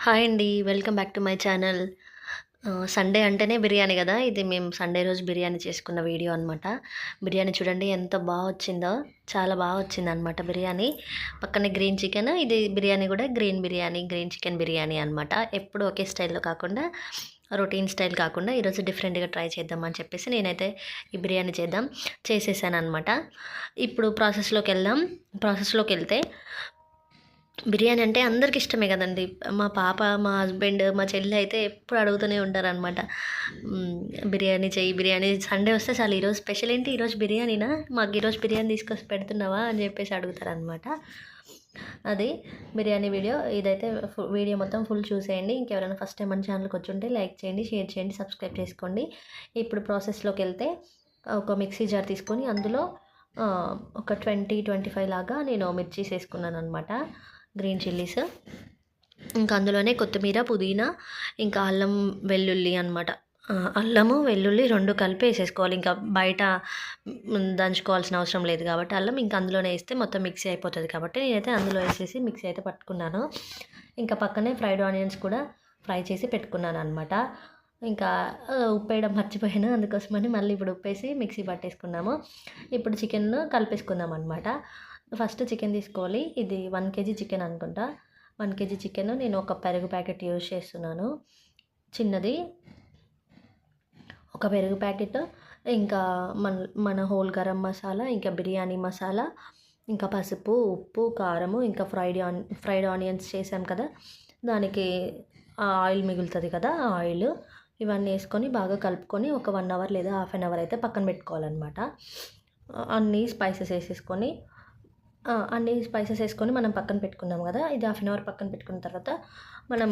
Hi అండి. Welcome back to my channel. Sunday అంటేనే బిర్యానీ కదా ఇది మేము సండే రోజు బిర్యానీ చేసుకున్న వీడియో అనమాట. బిర్యానీ చూడండి ఎంత బాగా వచ్చిందో. చాలా బాగా వచ్చింది అనమాట బిర్యానీ. పక్కనే గ్రీన్ చికెన్, ఇది బిర్యానీ కూడా green biryani, green chicken biryani అనమాట. ఎప్పుడు ఒకే స్టైల్‌లో కాకుండా, రొటీన్ స్టైల్ కాకుండా ఈరోజు డిఫరెంట్‌గా ట్రై చేద్దాం అని చెప్పేసి నేనైతే ఈ బిర్యానీ చేద్దాం చేసేసాను అనమాట ఇప్పుడు ప్రాసెస్లోకి వెళ్దాం ప్రాసెస్లోకి వెళ్తే బిర్యానీ అంటే అందరికి ఇష్టమే కదండి మా పాప, మా హస్బెండ్, మా చెల్లి అయితే ఎప్పుడు అడుగుతూనే ఉంటారనమాట. బిర్యానీ చెయ్యి, బిర్యానీ సండే వస్తే చాలు ఈరోజు స్పెషల్ ఏంటి? ఈరోజు బిర్యానీనా? మాకు ఈరోజు బిర్యానీ తీసుకొచ్చి పెడుతున్నావా? అని చెప్పేసి అడుగుతారనమాట. అది బిర్యానీ వీడియో. ఇదైతే వీడియో మొత్తం ఫుల్ చూసేయండి. ఇంకెవరైనా ఫస్ట్ టైం మన ఛానల్‌కి వచ్చుంటే లైక్ చేయండి, షేర్ చేయండి, సబ్స్క్రైబ్ చేసుకోండి. ఇప్పుడు ప్రాసెస్లోకి వెళ్తే ఒక మిక్సీ జార్ తీసుకొని అందులో ఒక ట్వంటీ ట్వంటీ ఫైవ్ లాగా నేను మిర్చీస్ అనమాట గ్రీన్ చిల్లీస్. ఇంకా అందులోనే కొత్తిమీర, పుదీనా, ఇంకా అల్లం, వెల్లుల్లి అనమాట. అల్లము, వెల్లుల్లి రెండు కలిపి వేసేసుకోవాలి ఇంకా బయట దంచుకోవాల్సిన అవసరం లేదు కాబట్టి అల్లం ఇంకా అందులోనే వేస్తే మొత్తం మిక్సీ అయిపోతుంది కాబట్టి నేనైతే అందులో వేసేసి మిక్సీ అయితే పట్టుకున్నాను. ఇంకా పక్కనే ఫ్రైడ్ ఆనియన్స్ కూడా ఫ్రై చేసి పెట్టుకున్నాను అనమాట ఇంకా ఉప్పు వేయడం మర్చిపోయాను. అందుకోసమని మళ్ళీ ఇప్పుడు ఉప్పేసి మిక్సీ పట్టేసుకున్నాము. ఇప్పుడు చికెన్ కలిపేసుకుందాం అనమాట. ఫస్ట్ చికెన్ తీసుకోవాలి. ఇది వన్ కేజీ చికెన్ అనుకుంటా. వన్ కేజీ చికెన్ నేను ఒక పెరుగు ప్యాకెట్ యూజ్ చేస్తున్నాను. చిన్నది. ఒక పెరుగు ప్యాకెట్, ఇంకా మన మన హోల్ గరం మసాలా, ఇంకా బిర్యానీ మసాలా, ఇంకా పసుపు, ఉప్పు, కారము, ఇంకా ఫ్రైడ్ ఆన్ ఫ్రైడ్ ఆనియన్స్ చేసాం కదా! దానికి ఆయిల్ మిగులుతుంది కదా! ఆయిల్ ఇవన్నీ వేసుకొని బాగా కలుపుకొని ఒక వన్ అవర్ లేదా హాఫ్ అన్ అవర్ అయితే పక్కన పెట్టుకోవాలన్నమాట అన్నీ స్పైసెస్ వేసేసుకొని అన్ని స్పైసెస్ వేసుకొని మనం పక్కన పెట్టుకున్నాం కదా ఇది హాఫ్ అన్ అవర్ పక్కన పెట్టుకున్న తర్వాత మనం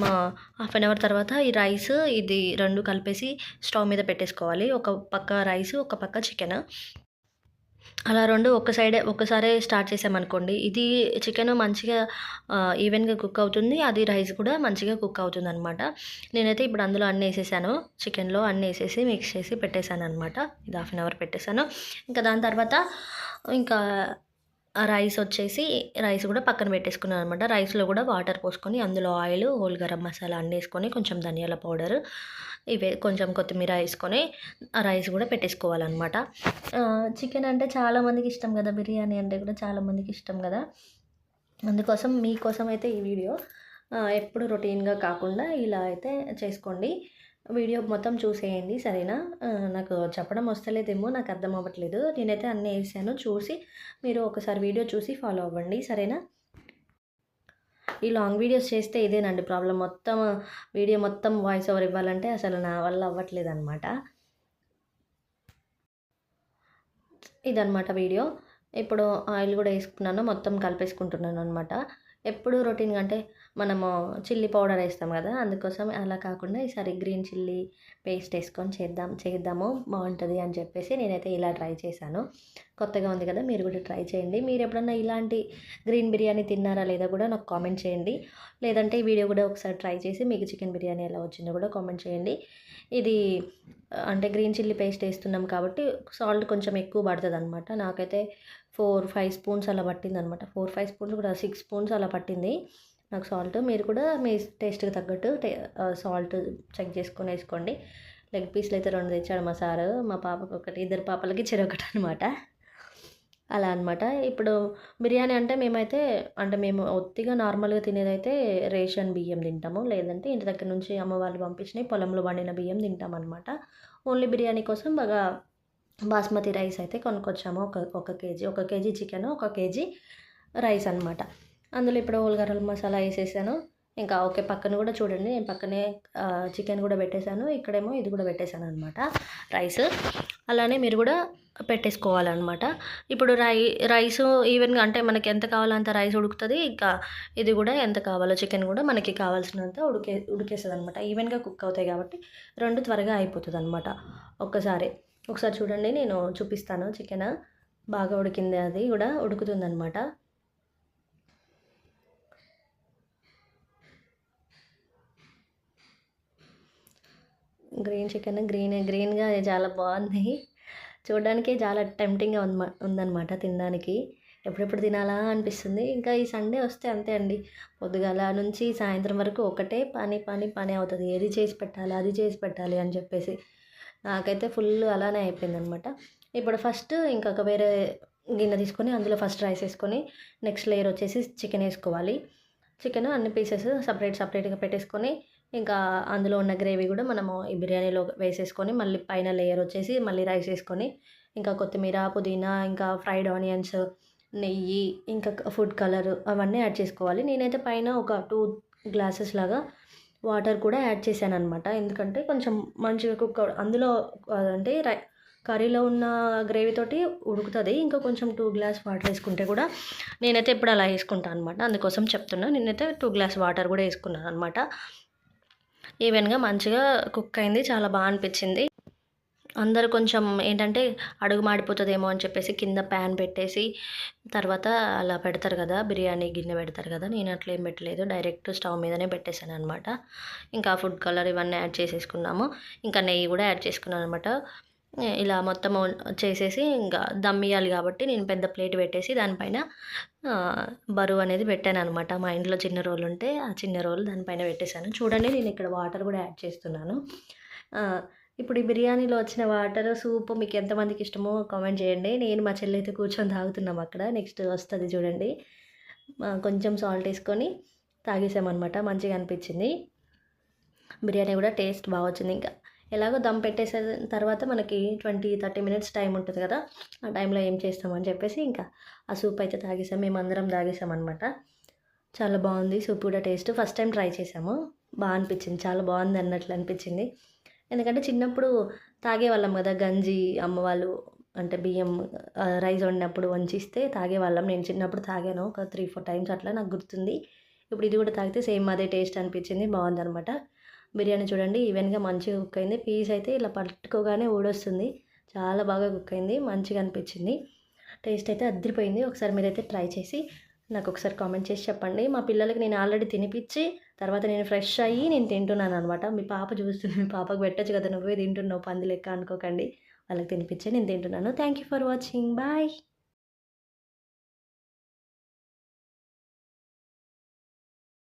హాఫ్ అన్ అవర్ తర్వాత ఈ రైస్ ఇది రెండు కలిపేసి స్టవ్ మీద పెట్టేసుకోవాలి. ఒక పక్క రైస్, ఒక పక్క చికెన్. అలా రెండు ఒక సైడే ఒక్కసారే స్టార్ట్ చేసామనుకోండి ఇది చికెన్ మంచిగా ఈవెన్‌గా కుక్ అవుతుంది. అది రైస్ కూడా మంచిగా కుక్ అవుతుంది అనమాట నేనైతే ఇప్పుడు అందులో అన్నీ వేసేసాను చికెన్‌లో అన్నీ వేసేసి మిక్స్ చేసి పెట్టేసాననమాట. ఇది హాఫ్ అన్ అవర్ పెట్టేసాను. ఇంకా దాని తర్వాత ఇంకా రైస్ వచ్చేసి రైస్ కూడా పక్కన పెట్టేసుకున్నాను అనమాట. రైస్‌లో కూడా వాటర్ పోసుకొని అందులో ఆయిల్, హోల్ గరం మసాలా అన్నీ వేసుకొని కొంచెం ధనియాల పౌడర్ ఇవే కొంచెం కొత్తిమీర వేసుకొని ఆ రైస్ కూడా పెట్టేసుకోవాలనమాట. చికెన్ అంటే చాలామందికి ఇష్టం కదా బిర్యానీ అంటే కూడా చాలామందికి ఇష్టం కదా అందుకోసం మీకోసం అయితే ఈ వీడియో. ఎప్పుడు రొటీన్‌గా కాకుండా ఇలా అయితే చేసుకోండి. వీడియో మొత్తం చూసేయండి సరేనా? నాకు చెప్పడం వస్తలేదేమో నాకు అర్థం అవ్వట్లేదు. నేనైతే అన్నీ వేసాను చూసి మీరు ఒకసారి వీడియో చూసి ఫాలో అవ్వండి. సరేనా? ఈ లాంగ్ వీడియోస్ చేస్తే ఇదేనండి ప్రాబ్లం మొత్తం వీడియో మొత్తం వాయిస్ ఓవర్ ఇవ్వాలంటే అసలు నా వల్ల అవ్వట్లేదు అనమాట ఇదనమాట వీడియో. ఇప్పుడు ఆయిల్ కూడా వేసుకున్నాను మొత్తం కలిపేసుకుంటున్నాను అనమాట ఎప్పుడు రొటీన్‌గా అంటే మనము చిల్లీ పౌడర్ వేస్తాం కదా అందుకోసం అలా కాకుండా ఈసారి గ్రీన్ చిల్లీ పేస్ట్ వేసుకొని చేద్దాం చేద్దాము బాగుంటుంది అని చెప్పేసి నేనైతే ఇలా ట్రై చేశాను. కొత్తగా ఉంది కదా! మీరు కూడా ట్రై చేయండి. మీరు ఎప్పుడన్నా ఇలాంటి గ్రీన్ బిర్యానీ తిన్నారా లేదా కూడా నాకు కామెంట్ చేయండి. లేదంటే ఈ వీడియో కూడా ఒకసారి ట్రై చేసి మీకు చికెన్ బిర్యానీ ఎలా వచ్చిందో కూడా కామెంట్ చేయండి. ఇది అంటే గ్రీన్ చిల్లీ పేస్ట్ వేస్తున్నాం కాబట్టి సాల్ట్ కొంచెం ఎక్కువ పడుతుంది అనమాట నాకైతే 4, 5 స్పూన్స్ అలా పట్టింది అనమాట ఫోర్ ఫైవ్ స్పూన్స్ కూడా సిక్స్ స్పూన్స్ అలా పట్టింది నాకు సాల్ట్. మీరు కూడా మీ టేస్ట్‌కి తగ్గట్టు సాల్ట్ చెక్ చేసుకొని వేసుకోండి లెగ్ పీస్‌లు అయితే రెండు తెచ్చాడు మా సారు. మా పాపకి ఒకటి, ఇద్దరు పాపలకి చెరొకటనమాట. అలా అనమాట. ఇప్పుడు బిర్యానీ అంటే మేమైతే అంటే మేము ఒత్తిగా నార్మల్‌గా తినేదైతే రేషన్ బియ్యం తింటాము. లేదంటే ఇంటి దగ్గర నుంచి అమ్మ వాళ్ళు పంపించినయి పొలంలో పండిన బియ్యం తింటామన్నమాట ఓన్లీ బిర్యానీ కోసం బాగా బాస్మతి రైస్ అయితే కొనుక్కొచ్చాము. ఒక ఒక కేజీ. ఒక కేజీ చికెన్, ఒక కేజీ రైస్ అనమాట. అందులో ఇప్పుడు హోల్ మసాలా వేసేసాను ఇంకా ఓకే పక్కన కూడా చూడండి నేను పక్కనే చికెన్ కూడా పెట్టేశాను ఇక్కడేమో ఇది కూడా పెట్టేసాననమాట రైస్. అలానే మీరు కూడా పెట్టేసుకోవాలనమాట. ఇప్పుడు రై రైస్ ఈవెన్‌గా అంటే మనకి ఎంత కావాలో అంత రైస్ ఉడుకుతుంది ఇంకా ఇది కూడా ఎంత కావాలో చికెన్ కూడా మనకి కావాల్సినంత ఉడికే ఉడికేస్తుంది అనమాట ఈవెన్‌గా కుక్ అవుతాయి కాబట్టి రెండు త్వరగా అయిపోతుంది అనమాట ఒక్కసారి ఒకసారి చూడండి నేను చూపిస్తాను చికెన్. బాగా ఉడికింది అది కూడా ఉడుకుతుందనమాట. గ్రీన్ చికెన్ గ్రీన్ గ్రీన్‌గా చాలా బాగుంది చూడడానికి చాలా టెంప్టింగ్‌గా ఉందమ ఉందనమాట తినడానికి. ఎప్పుడెప్పుడు తినాలా అనిపిస్తుంది ఇంకా ఈ సండే వస్తే అంతే అండి పొద్దుగాల నుంచి సాయంత్రం వరకు ఒకటే పని పని పని అవుతుంది ఏది చేసి పెట్టాలి అది చేసి పెట్టాలి అని చెప్పేసి నాకైతే ఫుల్ అలానే అయిపోయిందనమాట. ఇప్పుడు ఫస్ట్ ఇంకొక వేరే గిన్నె తీసుకొని అందులో ఫస్ట్ రైస్ వేసుకొని నెక్స్ట్ లేయర్ వచ్చేసి చికెన్ వేసుకోవాలి. చికెన్ అన్ని పీసెస్ సపరేట్ సపరేట్గా పెట్టేసుకొని ఇంకా అందులో ఉన్న గ్రేవీ కూడా మనము ఈ బిర్యానీలో వేసేసుకొని మళ్ళీ పైన లేయర్ వచ్చేసి మళ్ళీ రైస్ వేసుకొని ఇంకా కొత్తిమీర పుదీనా ఇంకా ఫ్రైడ్ ఆనియన్స్ నెయ్యి ఇంకా ఫుడ్ కలర్ అవన్నీ యాడ్ చేసుకోవాలి. నేనైతే పైన ఒక టూ గ్లాసెస్ లాగా వాటర్ కూడా యాడ్ చేశాను అనమాట ఎందుకంటే కొంచెం మంచిగా కుక్ అందులో అంటే రై కర్రీలో ఉన్న గ్రేవీ తోటి ఉడుకుతుంది. ఇంకా కొంచెం టూ గ్లాస్ వాటర్ వేసుకుంటే కూడా నేనైతే ఎప్పుడు అలా వేసుకుంటాను అనమాట అందుకోసం చెప్తున్నా. నేనైతే టూ గ్లాస్ వాటర్ కూడా వేసుకున్నాను అనమాట ఈవెన్గా మంచిగా కుక్ అయింది. చాలా బాగా అనిపించింది. అందరు కొంచెం ఏంటంటే అడుగు మాడిపోతుందేమో అని చెప్పేసి కింద ప్యాన్ పెట్టేసి తర్వాత అలా పెడతారు కదా బిర్యానీ గిన్నె పెడతారు కదా నేను అట్లా ఏం పెట్టలేదు. డైరెక్ట్ స్టవ్ మీదనే పెట్టేశాను అనమాట ఇంకా ఫుడ్ కలర్ ఇవన్నీ యాడ్ చేసేసుకున్నాము. ఇంకా నెయ్యి కూడా యాడ్ చేసుకున్నాను అనమాట ఇలా మొత్తం చేసేసి ఇంకా దమ్ ఇవ్వాలి కాబట్టి నేను పెద్ద ప్లేట్ పెట్టేసి దానిపైన బరువు అనేది పెట్టాను అనమాట మా ఇంట్లో చిన్న రోల్ ఉంటే ఆ చిన్న రోల్ దానిపైన పెట్టేశాను. చూడండి నేను ఇక్కడ వాటర్ కూడా యాడ్ చేస్తున్నాను. ఇప్పుడు ఈ బిర్యానీలో వచ్చిన వాటర్ సూప్ మీకు ఎంతమందికి ఇష్టమో కామెంట్ చేయండి. నేను మా చెల్లి అయితే కూర్చొని తాగుతున్నాం అక్కడ. నెక్స్ట్ వస్తుంది చూడండి. కొంచెం సాల్ట్ వేసుకొని తాగేసామన్నమాట. మంచిగా అనిపించింది. బిర్యానీ కూడా టేస్ట్ బాగా వచ్చింది. ఇంకా ఎలాగో దమ్ పెట్టేసే తర్వాత మనకి ట్వంటీ థర్టీ మినిట్స్ టైం ఉంటుంది కదా. ఆ టైంలో ఏం చేస్తామని చెప్పేసి ఇంకా ఆ సూప్ అయితే తాగేసాం. మేము అందరం తాగేసామన్నమాట. చాలా బాగుంది. సూప్ కూడా టేస్ట్ ఫస్ట్ టైం ట్రై చేసాము. బాగా అనిపించింది. చాలా బాగుంది అన్నట్లు అనిపించింది. ఎందుకంటే చిన్నప్పుడు తాగేవాళ్ళం కదా గంజి అమ్మవాళ్ళు అంటే బియ్యం రైస్ వండినప్పుడు వంచిస్తే తాగేవాళ్ళం. నేను చిన్నప్పుడు తాగాను ఒక త్రీ ఫోర్ టైమ్స్ అట్లా నాకు గుర్తుంది. ఇప్పుడు ఇది కూడా తాగితే సేమ్ అదే టేస్ట్ అనిపించింది బాగుందనమాట బిర్యానీ చూడండి ఈవెన్గా మంచిగా కుక్ అయింది. పీస్ అయితే ఇలా పట్టుకోగానే ఊడొస్తుంది. చాలా బాగా కుక్ అయింది మంచిగా అనిపించింది. టేస్ట్ అయితే అద్దరిపోయింది. ఒకసారి మీరైతే ట్రై చేసి నాకు ఒకసారి కామెంట్ చేసి చెప్పండి. మా పిల్లలకి నేను ఆల్రెడీ తినిపించి తర్వాత నేను ఫ్రెష్ అయ్యి నేను తింటున్నాను అనమాట మీ పాప చూస్తుంది మీ పాపకు పెట్టచ్చు కదా నువ్వే తింటున్నావు పంది లెక్క అనుకోకండి. వాళ్ళకి తినిపించే నేను తింటున్నాను. Thank you for watching bye